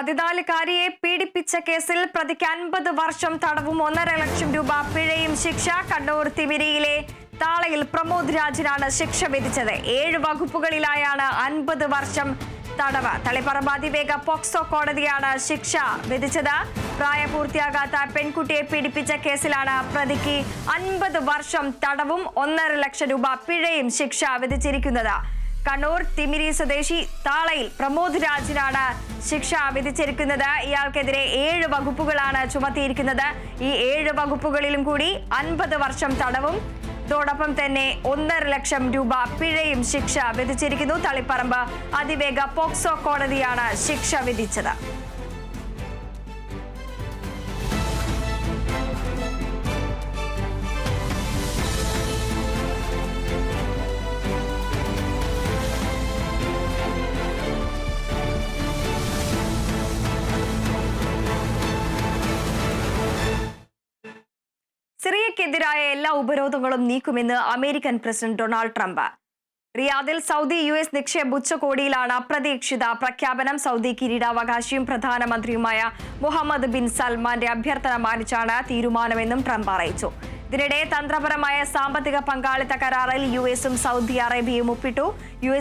പതിനാലുകാരിയെ പീഡിപ്പിച്ച കേസിൽ പ്രതിക്ക് അൻപത് വർഷം തടവും ഒന്നര ലക്ഷം രൂപ പിഴയും ശിക്ഷ കണ്ണൂർ തിമിരിയിലെ താളയിൽ പ്രമോദ് രാജിനാണ് ശിക്ഷ വിധിച്ചത്. ഏഴ് വകുപ്പുകളിലായാണ് അൻപത് വർഷം തടവ്. തളിപ്പറമ്പ് അതിവേഗ പോക്സോ കോടതിയാണ് ശിക്ഷ വിധിച്ചത്. പ്രായപൂർത്തിയാകാത്ത പെൺകുട്ടിയെ പീഡിപ്പിച്ച കേസിലാണ് പ്രതിക്ക് അൻപത് വർഷം തടവും ഒന്നര ലക്ഷം രൂപ പിഴയും ശിക്ഷ വിധിച്ചിരിക്കുന്നത്. കണ്ണൂർ തിമിരി സ്വദേശി താളയിൽ പ്രമോദ് രാജിനാണ് ശിക്ഷ വിധിച്ചിരിക്കുന്നത് ഇയാൾക്കെതിരെ ഏഴ് വകുപ്പുകളാണ് ചുമത്തിയിരിക്കുന്നത്. ഈ ഏഴ് വകുപ്പുകളിലും കൂടി അൻപത് വർഷം തടവും. ഇതോടൊപ്പം തന്നെ ഒന്നര ലക്ഷം രൂപ പിഴയും ശിക്ഷ വിധിച്ചിരിക്കുന്നു. തളിപ്പറമ്പ് അതിവേഗ പോക്സോ കോടതിയാണ് ശിക്ഷ വിധിച്ചത്. സിറിയക്കെതിരായ എല്ലാ ഉപരോധങ്ങളും നീക്കുമെന്ന് അമേരിക്കൻ പ്രസിഡന്റ് ഡൊണാൾഡ് ട്രംപ്. റിയാദിൽ സൗദി യു എസ് നിക്ഷേപ ഉച്ചകോടിയിലാണ് അപ്രതീക്ഷിത പ്രഖ്യാപനം. സൗദി കിരീടാവകാശിയും പ്രധാനമന്ത്രിയുമായ മുഹമ്മദ് ബിൻ സൽമാന്റെ അഭ്യർത്ഥന മാനിച്ചാണ് തീരുമാനമെന്നും ട്രംപ് അറിയിച്ചു. ഇതിനിടെ തന്ത്രപരമായ സാമ്പത്തിക പങ്കാളിത്ത കരാറിൽ യു എസും സൗദി അറേബ്യയും ഒപ്പിട്ടു. യു